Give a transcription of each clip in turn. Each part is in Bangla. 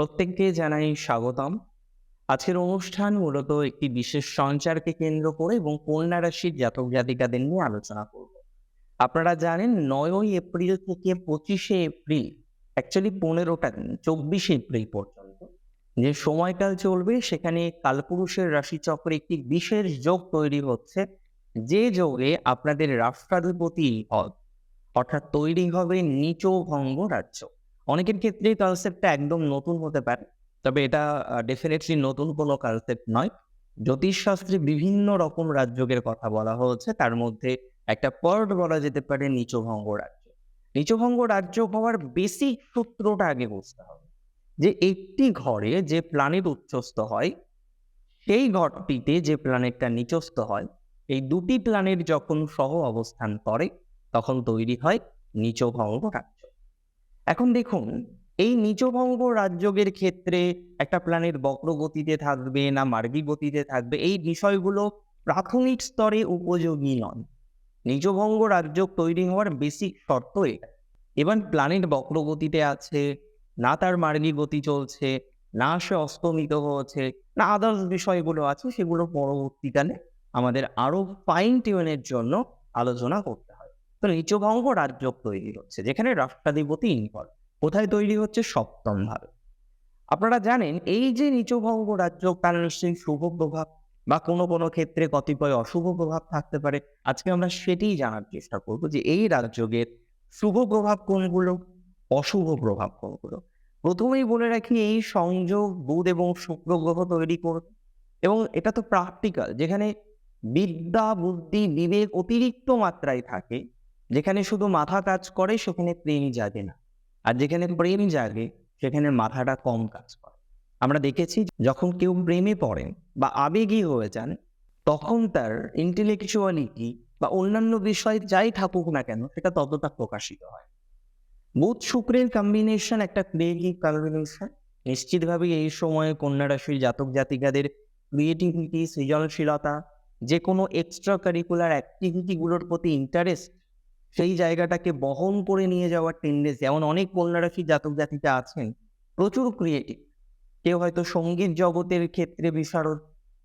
প্রত্যেককে জানাই স্বাগতম। আজকের অনুষ্ঠান মূলত একটি বিশেষ সঞ্চারকে কেন্দ্র করে এবং কন্যা রাশির জাতক জাতিকাদের নিয়ে আলোচনা করব। আপনারা জানেন নয়ই এপ্রিল থেকে পঁচিশে এপ্রিল অ্যাকচুয়ালি পনেরোটা দিন, চব্বিশে এপ্রিল পর্যন্ত। যে সময়কাল চলবে, সেখানে কালপুরুষের রাশিচক্রে একটি বিশেষ যোগ তৈরি হচ্ছে। যে যোগে আপনাদের রাষ্ট্রাধিপতি পদ, অর্থাৎ তৈরি হবে নিচ ভঙ্গ রাজ্য। অনেকের ক্ষেত্রেই কনসেপ্টটা একদম নতুন হতে পারে। তবে এটা ডেফিনেটলি নতুন কোনো কনসেপ্ট নয়। জ্যোতিষশাস্ত্রে বিভিন্ন রকম রাজ্যের কথা বলা হয়েছে। তার মধ্যে একটা পর্ট বলা যেতে পারে নিচভঙ্গ রাজ্য। নিচভঙ্গ রাজ্য হওয়ার বেসিক সূত্রটা আগে বুঝতে হবে। যে একটি ঘরে যে প্ল্যানেট উচ্চস্থ হয়, সেই ঘরটিতে যে প্ল্যানেটটা নিচস্থ হয়, এই দুটি প্ল্যানেট যখন সহ অবস্থান করে, তখন তৈরি হয় নিচভঙ্গ রাজ্য। এখন দেখুন, এই নিচভঙ্গ রাজ্যের ক্ষেত্রে একটা প্ল্যানেট বক্রগতিতে থাকবে না মার্গী গতিতে থাকবে, এই বিষয়গুলো প্রাথমিক স্তরে উপযোগী নয়। নিচভঙ্গ রাজ্য তৈরি হওয়ার বেসিক শর্ত এটা এবার প্ল্যানেট বক্রগতিতে আছে, না তার মার্গী গতি চলছে, না সে অস্তমিত হয়েছে না আদার্স বিষয়গুলো আছে, সেগুলো পরবর্তীকালে আমাদের আরও ফাইন টিউনের জন্য আলোচনা করতে তো নিচভঙ্গ রাজ্য তৈরি হচ্ছে, যেখানে রাষ্ট্রাধিপতি ইনভলভ কোথায় তৈরি হচ্ছে? সপ্তম ভাবে আপনারা জানেন, এই যে নিচভঙ্গ রাজ্য তার নিশ্চয়ই শুভ প্রভাব বা কোনো কোনো ক্ষেত্রে কতিপয় অশুভ প্রভাব থাকতে পারে। আজকে আমরা সেটাই জানার চেষ্টা করব যে এই রাজ্যের শুভ প্রভাব কোনগুলো, অশুভ প্রভাব কোনগুলো। প্রথমেই বলে রাখি, এই সংযোগ বুধ এবং শুক্র গ্রহ তৈরি করবে এবং এটা তো প্র্যাকটিক্যাল যেখানে বিদ্যা, বুদ্ধি, বিবেক অতিরিক্ত মাত্রায় থাকে। যেখানে শুধু মাথা কাজ করে, সেখানে প্রেম জাগে না। আর যেখানে প্রেম জাগে, সেখানে মাথাটা কম কাজ করে। আমরা দেখেছি যখন কেউ প্রেমে পড়েন বা আবেগী হয়ে যান, তখন তার ইন্টেলেকচুয়ালিটি বা অন্যান্য বিষয় যাই থাকুক না কেন, সেটা ততটা প্রকাশিত হয়। বুধ শুক্রের কম্বিনেশন একটা ক্রিয়েটিভ কম্বিনেশন নিশ্চিতভাবে এই সময়ে কন্যা রাশির জাতক জাতিকাদের ক্রিয়েটিভিটি সৃজনশীলতা যে কোনো এক্সট্রা কারিকুলার অ্যাক্টিভিটিগুলোর প্রতি ইন্টারেস্ট সেই জায়গাটাকে বহন করে নিয়ে যাওয়ার টেন্ডেন্সি এমন অনেক কন্যা রাশির জাতক জাতিকা আছেন, প্রচুর ক্রিয়েটিভ কেউ হয়তো সংগীত জগতের ক্ষেত্রে বিশারদ,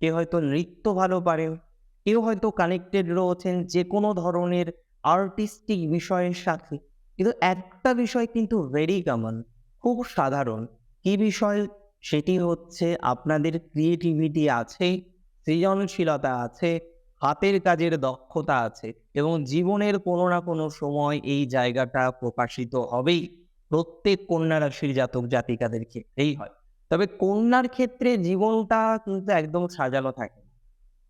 কেউ হয়তো নৃত্য ভালো পারে, কেউ হয়তো কানেক্টেড রয়েছেন যে কোনো ধরনের আর্টিস্টিক বিষয়ের সাথে। কিন্তু একটা বিষয় কিন্তু ভেরি কমন খুব সাধারণ। কি বিষয়? সেটি হচ্ছে আপনাদের ক্রিয়েটিভিটি আছে, সৃজনশীলতা আছে হাতের কাজের দক্ষতা আছে এবং জীবনের কোনো না কোনো সময় এই জায়গাটা প্রকাশিত হবেই। প্রত্যেক কন্যা রাশির জাতক জাতিকাদের ক্ষেত্রেই হয়। তবে কন্যার ক্ষেত্রে জীবনটা কিন্তু একদম সাজানো থাকে।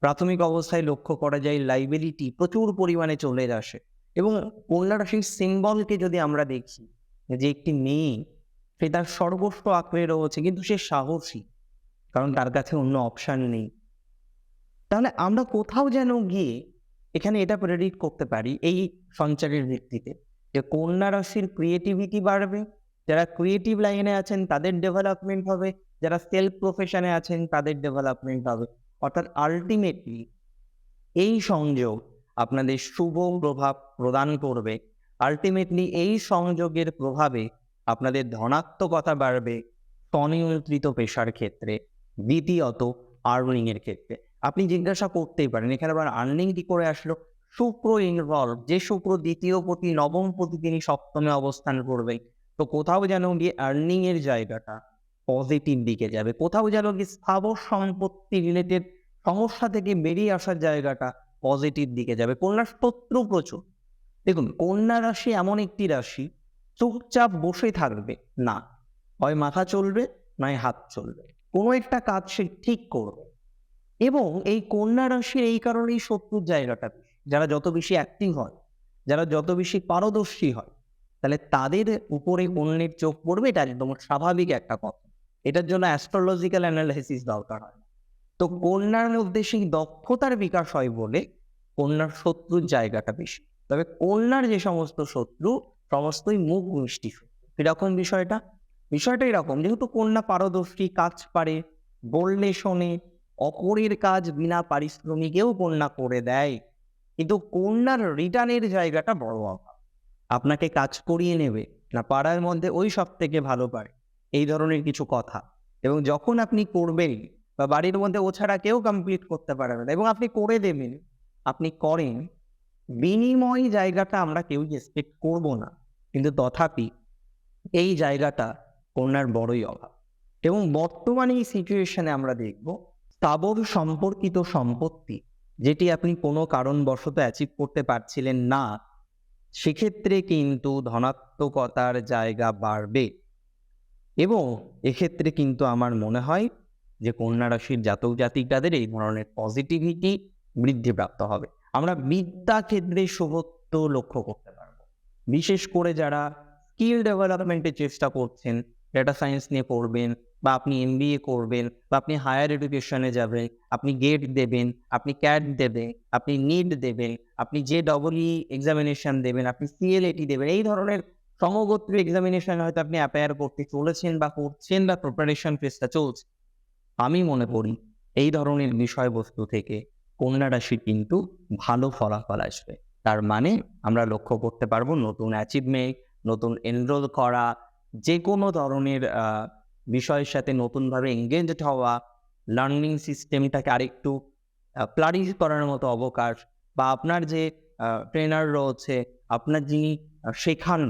প্রাথমিক অবস্থায় লক্ষ্য করা যায় লাইবিলিটি প্রচুর পরিমাণে চলে আসে এবং কন্যা রাশির সিম্বলকে যদি আমরা দেখি, যে একটি মেয়ে, সে তার সর্বস্ব আঁকড়ে রয়েছে, কিন্তু সে সাহসী, কারণ তার কাছে অন্য অপশান নেই। তাহলে আমরা কোথাও যেন গিয়ে এখানে এটা প্রেডিক্ট করতে পারি এই সঞ্চারের ভিত্তিতে যে কন্যা রাশির ক্রিয়েটিভিটি বাড়বে, যারা ক্রিয়েটিভ লাইনে আছেন তাদের ডেভেলপমেন্ট হবে, যারা সেলফ প্রফেশনে আছেন তাদের ডেভেলপমেন্ট হবে। অর্থাৎ আলটিমেটলি এই সংযোগ আপনাদের শুভ প্রভাব প্রদান করবে। আলটিমেটলি এই সংযোগের প্রভাবে আপনাদের ধনাত্মকতা বাড়বে স্বনিয়ন্ত্রিত পেশার ক্ষেত্রে, দ্বিতীয়ত আর্নিং এর ক্ষেত্রে। আপনি জিজ্ঞাসা করতেই পারেন। এখানে আবার আর্নিং কি করে আসলো? শুক্র ইনভলভ যে শুক্র দ্বিতীয় প্রতি নবম প্রতি তিনি সপ্তমে অবস্থান করবে তো কোথাও যেন গিয়ে আর্নিং এর জায়গাটা পজিটিভ দিকে যাবে। কোথাও যেন গিয়ে স্থাবর সম্পত্তি রিলেটেড সমস্যা থেকে বেরিয়ে আসার জায়গাটা পজিটিভ দিকে যাবে। কন্যার শত্রু প্রচুর। দেখুন, কন্যা রাশি এমন একটি রাশি, চুপচাপ বসে থাকবে। না, হয় মাথা চলবে, নয় হাত চলবে। কোনো একটা কাজ সে ঠিক করবে। এবং এই কন্যা রাশির এই কারণেই শত্রুর জায়গাটা। যারা যত বেশি অ্যাক্টিভ হয়, যারা যত বেশি পারদর্শী হয়, তাহলে তাদের উপরে অন্যের চোখ পড়বে, এটা একদম স্বাভাবিক একটা কথা। এটার জন্য অ্যাস্ট্রোলজিক্যাল অ্যানালাইসিস দরকার হয়। তো কন্যার মধ্যে সেই দক্ষতার বিকাশ হয় বলে কন্যার শত্রুর জায়গাটা বেশি। তবে কন্যার যে সমস্ত শত্রু, সমস্তই মুখ মিষ্টি শত্রু। কীরকম বিষয়টা? বিষয়টা এরকম, যেহেতু কন্যা পারদর্শী, কাজ পারে বললে শোনে অপরের কাজ বিনা পারিশ্রমিকেও কন্যা করে দেয়। কিন্তু কন্যার রিটার্নের জায়গাটা বড় অভাব। আপনাকে কাজ করিয়ে নেবে, না পাড়ার মধ্যে ওই সব থেকে ভালো পারে এই ধরনের কিছু কথা। এবং যখন আপনি করবেন, বা বাড়ির মধ্যে ও ছাড়া কেউ কমপ্লিট করতে পারবে না, এবং আপনি করে দেবেন, আপনি করেন, বিনিময় জায়গাটা আমরা কেউ এক্সপেক্ট করব না। কিন্তু তথাপি এই জায়গাটা কন্যার বড়ই অভাব। এবং বর্তমানে এই সিচুয়েশনে আমরা দেখব স্থাবর সম্পর্কিত সম্পত্তি, যেটি আপনি কোনো কারণবশত অ্যাচিভ করতে পারছিলেন না, সেক্ষেত্রে কিন্তু ধনাত্মকতার জায়গা বাড়বে। এবং এক্ষেত্রে কিন্তু আমার মনে হয় যে কন্যা রাশির জাতক জাতিকাদের এই ধরনের পজিটিভিটি বৃদ্ধিপ্রাপ্ত হবে। আমরা বিদ্যা ক্ষেত্রে শুভত্ব লক্ষ্য করতে পারব। বিশেষ করে যারা স্কিল ডেভেলপমেন্টের চেষ্টা করছেন ডেটা সায়েন্স নিয়ে পড়বেন বা আপনি এমবিএ করবেন বা আপনি হায়ার এডুকেশনে যাবেন, আপনি গেট দেবেন, আপনি ক্যাট দেবেন, আপনি নিট দেবেন, আপনি যে ডবল ই এক্সামিনেশন দেবেন, আপনি সিএলএটি দেবেন, এই ধরনের সমগোত্র এক্সামিনেশন হয়তো আপনি অ্যাপেয়ার করতে চলেছেন বা করছেন বা প্রিপারেশন ফেসটা চলছে। আমি মনে করি এই ধরনের বিষয়বস্তু থেকে কন্যা রাশি কিন্তু ভালো ফলাফল আসবে। তার মানে আমরা লক্ষ্য করতে পারব নতুন অ্যাচিভমেন্ট নতুন এনরোল করা যে কোনো ধরনের বিষয়ের সাথে নতুনভাবে এঙ্গেজড হওয়া লার্নিং সিস্টেমটাকে আরেকটু প্লারিশ করার মতো অবকাশ বা আপনার যে ট্রেনার রয়েছে, আপনার যিনি শেখান,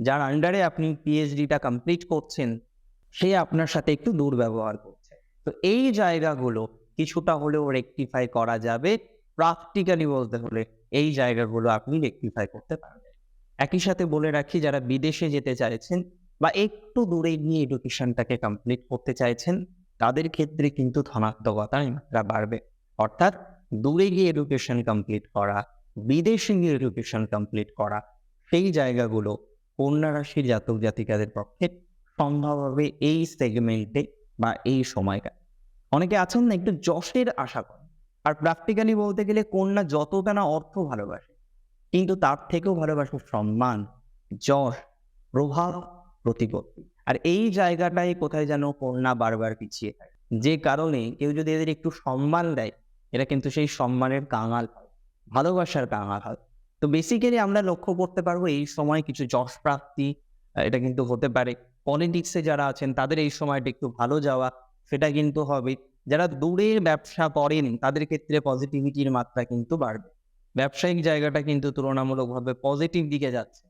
যার আন্ডারে আপনি পিএইচডিটা কমপ্লিট করছেন, সে আপনার সাথে একটু দুর্ব্যবহার করছে। তো এই জায়গাগুলো কিছুটা হলেও রেকটিফাই করা যাবে প্র্যাকটিক্যালি বলতে হলে এই জায়গাগুলো আপনি রেকটিফাই করতে পারবেন। একই সাথে বলে রাখি, যারা বিদেশে যেতে চাইছেন বা একটু দূরে গিয়ে এডুকেশনটাকে কমপ্লিট করতে চাইছেন, তাদের ক্ষেত্রে কিন্তু ধনাত্মকতার মাত্রা বাড়বে। অর্থাৎ দূরে গিয়ে এডুকেশন কমপ্লিট করা, বিদেশে গিয়ে এডুকেশন কমপ্লিট করা, সেই জায়গাগুলো কন্যা রাশির জাতক জাতিকাদের পক্ষে সম্ভব হবে এই সেগমেন্টে বা এই সময়টা। অনেকে আছেন না, একটু যশের আশা করেন। আর প্র্যাকটিক্যালি বলতে গেলে কন্যা যতটা না অর্থ ভালোবাসে, কিন্তু তার থেকেও ভালোবাসে সম্মান, যশ, প্রভাব প্রতিপত্তি আর এই জায়গাটাই কোথায় যেন কন্যা বারবার পিছিয়ে থাকে যে কারণে কেউ যদি এদের একটু সম্মান দেয়, এরা কিন্তু সেই সম্মানের কাঙাল হয়, ভালোবাসার কাঙাল হয়। তো বেসিক্যালি আমরা লক্ষ্য করতে পারব এই সময় কিছু যশ প্রাপ্তি এটা কিন্তু হতে পারে। পলিটিক্সে যারা আছেন, তাদের এই সময়টা একটু ভালো যাওয়া, সেটা কিন্তু হবে। যারা দূরের ব্যবসা করেন, তাদের ক্ষেত্রে পজিটিভিটির মাত্রা কিন্তু বাড়বে। ব্যবসায়িক জায়গাটা কিন্তু তুলনামূলকভাবে পজিটিভ দিকে যাচ্ছে।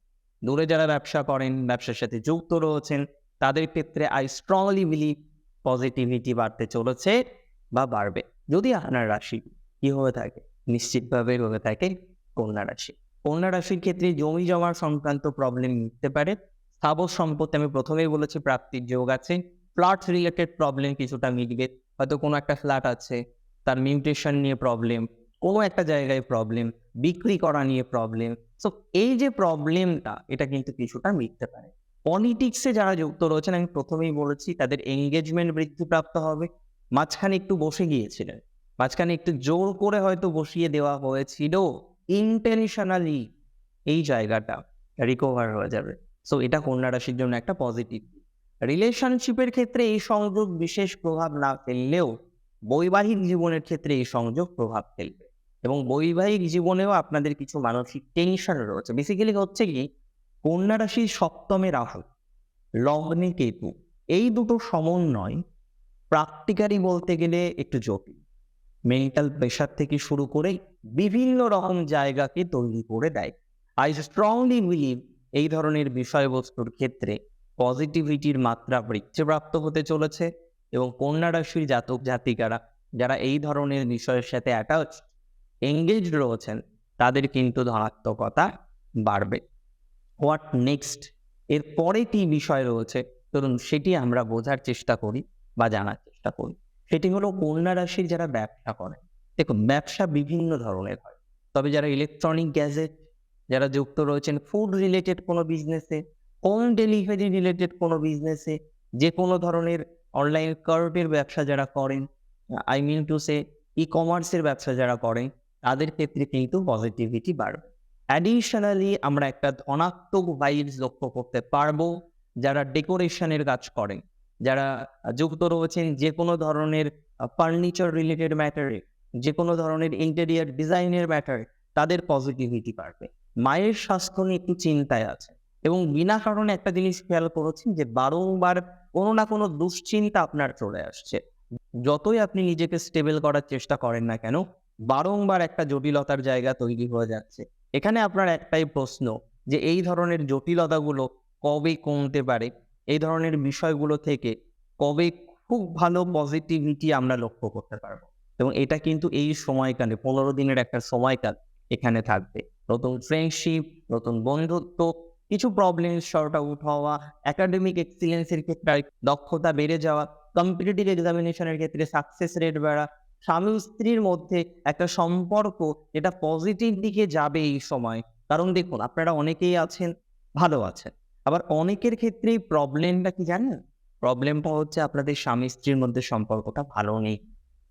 দূরে যারা ব্যবসা করেন, ব্যবসার সাথে যুক্ত রয়েছেন, তাদের ক্ষেত্রে আই স্ট্রংলি বিলিভ পজিটিভিটি বাড়তে চলেছে বা বাড়বে। যদি আপনার রাশি কি হয়ে থাকে? নিশ্চিতভাবে হয়ে থাকে কন্যা রাশি। কন্যা রাশির ক্ষেত্রে জমি জমার সংক্রান্ত প্রবলেম মিটতে পারে। স্থাবর সম্পত্তি আমি প্রথমেই বলেছি, প্রাপ্তির যোগ আছে। ফ্ল্যাট রিলেটেড প্রবলেম কিছুটা মিটবে। হয়তো কোনো একটা ফ্ল্যাট আছে, তার মিউটেশন নিয়ে প্রবলেম কোনো একটা জায়গায় প্রবলেম বিক্রি করা নিয়ে প্রবলেম সো এই যে প্রবলেমটা এটা কিন্তু কিছুটা মিটতে পারে। পলিটিক্সে যারা যুক্ত রয়েছেন, আমি প্রথমেই বলেছি, তাদের এঙ্গেজমেন্ট বৃদ্ধিপ্রাপ্ত হবে। মাঝখানে একটু বসে গিয়েছিলেন। মাঝখানে একটু জোর করে হয়তো বসিয়ে দেওয়া হয়েছিল। ইন্টেনশনালি এই জায়গাটা রিকভার হয়ে যাবে। সো এটা কন্যা রাশির জন্য একটা পজিটিভ রিলেশনশিপের ক্ষেত্রে এই সংযোগ বিশেষ প্রভাব না ফেললেও বৈবাহিক জীবনের ক্ষেত্রে এই সংযোগ প্রভাব ফেলবে। এবং বৈবাহিক জীবনেও আপনাদের কিছু মানসিক টেনশন রয়েছে। বেসিক্যালি হচ্ছে কি, কন্যা রাশির সপ্তমে রাহু, লগ্নে কেতু, এই দুটো সমন্বয় প্র্যাকটিক্যালি বলতে গেলে একটু জটিল। মেন্টাল প্রেশার থেকে শুরু করে বিভিন্ন রকম জায়গাকে তৈরি করে দেয়। আই স্ট্রংলি বিলিভ এই ধরনের বিষয়বস্তুর ক্ষেত্রে পজিটিভিটির মাত্রা বৃদ্ধিপ্রাপ্ত হতে চলেছে এবং কন্যা রাশির জাতক জাতিকারা যারা এই ধরনের বিষয়ের সাথে অ্যাটাচ এঙ্গেজ রয়েছেন, তাদের কিন্তু ধনাত্মকতা বাড়বে। হোয়াট নেক্সট এর পরে কি বিষয় রয়েছে? ধরুন, সেটি আমরা বোঝার চেষ্টা করি বা জানার চেষ্টা করি। সেটি হলো কন্যা রাশির যারা ব্যবসা করে। দেখুন, ব্যবসা বিভিন্ন ধরনের হয়। তবে যারা ইলেকট্রনিক গ্যাজেট যারা যুক্ত রয়েছেন ফুড রিলেটেড কোনো বিজনেসে হোম ডেলিভারি রিলেটেড কোনো বিজনেসে যে কোনো ধরনের অনলাইন কার্টের ব্যবসা যারা করেন আই মিন টু সে ই কমার্সের ব্যবসা যারা করেন তাদের ক্ষেত্রে কিন্তু পজিটিভিটি বাড়বে। অ্যাডিশনালি আমরা একটা ধনাত্মক ভাইবস লক্ষ্য করতে পারব যারা ডেকোরেশনের কাজ করেন যারা যুক্ত রয়েছেন যে কোনো ধরনের ফার্নিচার রিলেটেড ম্যাটারে যে কোনো ধরনের ইন্টেরিয়ার ডিজাইনের ম্যাটারে তাদের পজিটিভিটি বাড়বে। মায়ের স্বাস্থ্য নিয়ে একটু চিন্তায় আছে এবং বিনা কারণে একটা জিনিস খেয়াল করেছেন যে বারংবার কোনো না কোনো দুশ্চিন্তা আপনার চলে আসছে। যতই আপনি নিজেকে স্টেবল করার চেষ্টা করেন না কেন বারংবার একটা জটিলতার জায়গা তৈরি হয়ে যাচ্ছে। এখানে আপনার একটাই প্রশ্ন যে, এই ধরনের জটিলতাগুলো কবে কমতে পারে? এই ধরনের বিষয়গুলো থেকে কবে খুব ভালো পজিটিভিটি আমরা লক্ষ্য করতে পারব? এবং এটা কিন্তু এই সময়কালে, পনেরো দিনের একটা সময়কাল এখানে থাকবে। নতুন ফ্রেন্ডশিপ নতুন বন্ধুত্ব, কিছু প্রবলেম শর্ট আউট হওয়া একাডেমিক এক্সিলেন্সের ক্ষেত্রে দক্ষতা বেড়ে যাওয়া কম্পিটিটিভ এক্সামিনেশনের ক্ষেত্রে সাকসেস রেট বাড়া স্বামী স্ত্রীর মধ্যে একটা সম্পর্ক এটা পজিটিভ দিকে যাবে এই সময়। কারণ দেখুন, আপনারা অনেকেই আছেন, ভালো আছেন। আবার অনেকের ক্ষেত্রেই প্রবলেমটা কি জানেন? প্রবলেমটা হচ্ছে আপনাদের স্বামী স্ত্রীর মধ্যে সম্পর্কটা ভালো নেই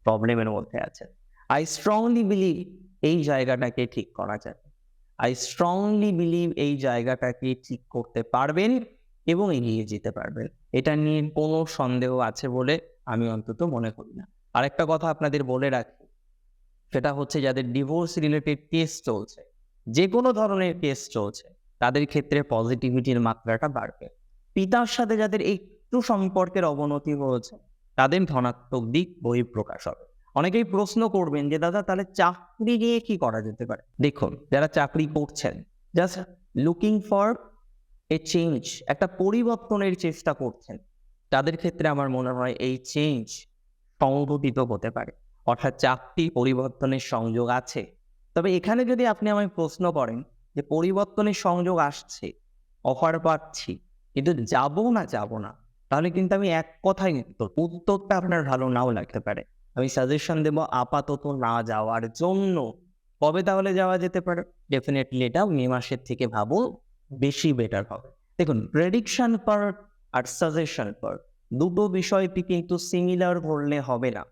প্রবলেমের মধ্যে আছে আই স্ট্রংলি বিলিভ এই জায়গাটাকে ঠিক করা যাবে। আই স্ট্রংলি বিলিভ এই জায়গাটাকে ঠিক করতে পারবেন এবং এগিয়ে যেতে পারবেন। এটা নিয়ে কোনো সন্দেহ আছে বলে আমি অন্তত মনে করি না। আরেকটা কথা আপনাদের বলে রাখি, সেটা হচ্ছে যাদের ডিভোর্স রিলেটেড কেস চলছে যে কোনো ধরনের কেস চলছে, তাদের ক্ষেত্রে পজিটিভিটির মাত্রাটা বাড়বে। পিতার সাথে যাদের একটু সম্পর্কের অবনতি হয়েছে, তাদের ধনাত্মক দিক বহিঃপ্রকাশ হবে। অনেকেই প্রশ্ন করবেন যে, দাদা, তাহলে চাকরি নিয়ে কি করা যেতে পারে? দেখুন, যারা চাকরি করছেন just looking for a change একটা পরিবর্তনের চেষ্টা করছেন, তাদের ক্ষেত্রে আমার মনে হয় এই চেঞ্জ সংঘটিত হতে পারে। অর্থাৎ চাকরি পরিবর্তনের সংযোগ আছে। তবে এখানে যদি আপনি আমায় প্রশ্ন করেন যে পরিবর্তনের সংযোগ আসছে, অফার পাচ্ছি, কিন্তু যাব না যাব না, তাহলে কিন্তু আমি এক কথাই উত্তর উত্তরটা আপনার ভালো নাও লাগতে পারে। আমি সাজেশন দেবো আপাতত না যাওয়ার জন্য। কবে তাহলে যাওয়া যেতে পারে? ডেফিনেটলি এটা মে মাসের থেকে ভাবো বেশি বেটার হবে। দেখুন প্রেডিকশন পার্ট আর সাজেশন পার্ট দুটো বিষয়টি কিন্তু সিমিলার ধরলে হবে না।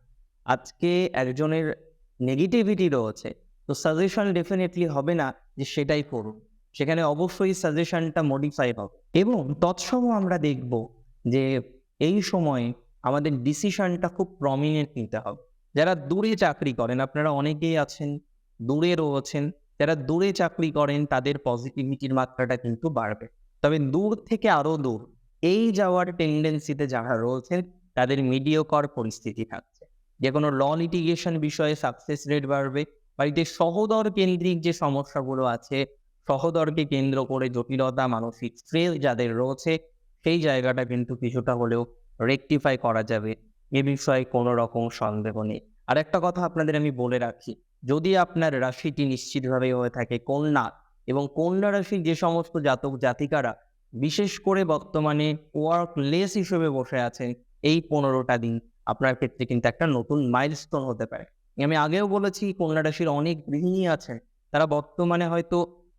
আজকে একজনের নেগেটিভিটি রয়েছে, তো সাজেশন ডেফিনেটলি হবে না যে সেটাই করুন। সেখানে অবশ্যই সাজেশনটা মডিফাই হবে। এবং তৎসম আমরা দেখব যে এই সময়ে আমাদের ডিসিশনটা খুব প্রমিনেন্ট নিতে হবে। যারা দূরে চাকরি করেন, আপনারা অনেকেই আছেন, দূরে রয়েছেন, যারা দূরে চাকরি করেন, তাদের পজিটিভিটির মাত্রাটা কিন্তু বাড়বে। তবে দূর থেকে আরও দূর এই যাওয়ার টেন্ডেন্সিতে যারা রয়েছেন, তাদের মিডিয়কর পরিস্থিতি থাকছে। যে কোনো ল লিটিগেশন বিষয়ে সাকসেস রেট বাড়বে, বাড়িতে সহদর কেন্দ্রিক যে সমস্যাগুলো আছে, সহদরকে কেন্দ্র করে জটিলতা, মানসিক স্ট্রেস যাদের রয়েছে, সেই জায়গাটা কিন্তু কিছুটা হলেও রেকটিফাই করা যাবে, এ বিষয়ে কোনো রকম সন্দেহ নেই। আর একটা কথা আপনাদের আমি বলে রাখি, যদি আপনার রাশিটি নিশ্চিতভাবে হয়ে থাকে কন্যা, এবং কন্যা রাশির যে সমস্ত জাতক জাতিকারা বিশেষ করে বর্তমানে ওয়ার্ক লেস হিসেবে বসে আছেন, এই পনেরোটা দিন আপনার ক্ষেত্রে কিন্তু একটা নতুন মাইলস্টোন হতে পারে। আমি আগেও বলেছি, কন্যা রাশির অনেক গৃহিণী আছেন, তারা বর্তমানে হয়তো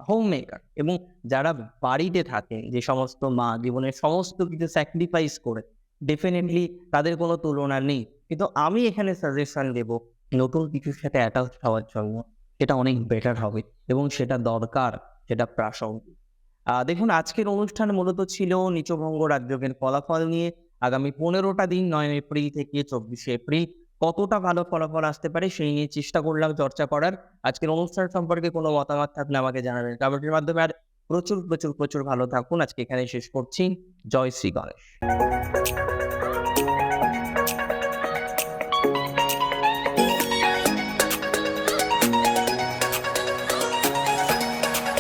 হোম মেকার এবং যারা বাড়িতে থাকেন, যে সমস্ত মা জীবনের সমস্ত কিছু স্যাক্রিফাইস করে ডেফিনেটলি তাদের কোনো তুলনা নেই। কিন্তু আমি এখানে সাজেশন দেব, নতুন কিছুর সাথে অ্যাটাচ হওয়ার জন্য, সেটা অনেক বেটার হবে এবং সেটা দরকার, সেটা প্রাসঙ্গিক। দেখুন, আজকের অনুষ্ঠান মূলত ছিল নিচভঙ্গ রাজ্যের ফলাফল নিয়ে। আগামী পনেরোটা দিন নয় এপ্রিল থেকে চব্বিশে এপ্রিল। কতটা ভালো ফলাফল আসতে পারে সেই নিয়ে চেষ্টা করলাম চর্চা করার। আজকের অনুষ্ঠান সম্পর্কে কোনো মতামত থাকলে আমাকে জানাবেন কমেন্টের মাধ্যমে। আর প্রচুর প্রচুর প্রচুর ভালো থাকুন। আজকে এখানে শেষ করছি। জয় শ্রী গণেশ।